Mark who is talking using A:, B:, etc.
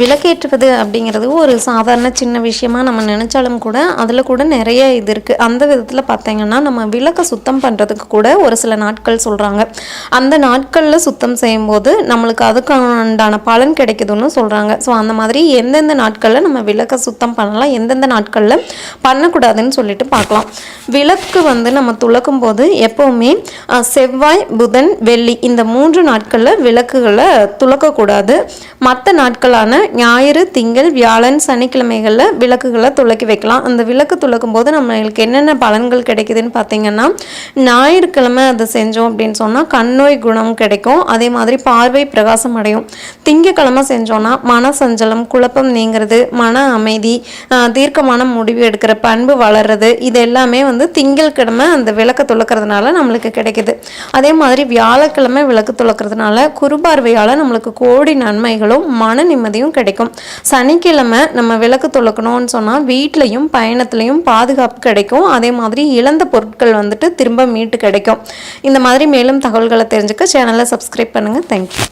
A: விளக்கேற்றுவது அப்படிங்கிறது ஒரு சாதாரண சின்ன விஷயமா நம்ம நினச்சாலும் கூட அதில் கூட நிறைய இது இருக்குது அந்த விதத்தில் பார்த்தீங்கன்னா நம்ம விளக்கை சுத்தம் பண்ணுறதுக்கு கூட ஒரு சில நாட்கள் சொல்கிறாங்க அந்த நாட்களில் சுத்தம் செய்யும்போது நம்மளுக்கு அதுக்கான பலன் கிடைக்குதுன்னு சொல்கிறாங்க ஸோ அந்த மாதிரி எந்தெந்த நாட்களில் நம்ம விளக்கை சுத்தம் பண்ணலாம் எந்தெந்த நாட்களில் பண்ணக்கூடாதுன்னு சொல்லிட்டு பார்க்கலாம். விளக்கு வந்து நம்ம துளக்கும் போது எப்போவுமே செவ்வாய் புதன் வெள்ளி இந்த மூன்று நாட்களில் விளக்குகளை துளக்கக்கூடாது. மற்ற நாட்களான ஞாயிறு திங்கள் வியாழன் சனிக்கிழமைகளில் விளக்குகளை துளக்கி வைக்கலாம். அந்த விளக்கு துளக்கும் போது நம்மளுக்கு என்னென்ன பலன்கள் கிடைக்குதுன்னு பார்த்தீங்கன்னா ஞாயிற்றுக்கிழமை அதை செஞ்சோம் அப்படின்னு சொன்னால் கண்ணோய் குணம் கிடைக்கும். அதே மாதிரி பார்வை பிரகாசம் அடையும். திங்கக்கிழமை செஞ்சோன்னா மன சஞ்சலம் குழப்பம் நீங்கிறது மன அமைதி தீர்க்கமான முடிவு எடுக்கிற பண்பு வளர்றது இது எல்லாமே வந்து திங்கள் கிழமை அந்த விளக்கு துளக்கிறதுனால நம்மளுக்கு கிடைக்குது. அதே மாதிரி வியாழக்கிழமை விளக்கு துளக்கிறதுனால குறுபார்வையால் நம்மளுக்கு கோடி நன்மைகளும் மன நிம்மதியும் கிடைக்கும். சனிக்கிழமை நம்ம விளக்கு துளக்கணும்னு சொன்னால் வீட்லையும் பயணத்துலையும் பாதுகாப்பு கிடைக்கும். அதே மாதிரி இழந்த பொருட்கள் வந்துட்டு திரும்ப மீட்டு கிடைக்கும். இந்த மாதிரி மேலும் தகவல்களை தெரிஞ்சுக்க சேனலை சப்ஸ்கிரைப் பண்ணுங்கள் தேங்க்யூ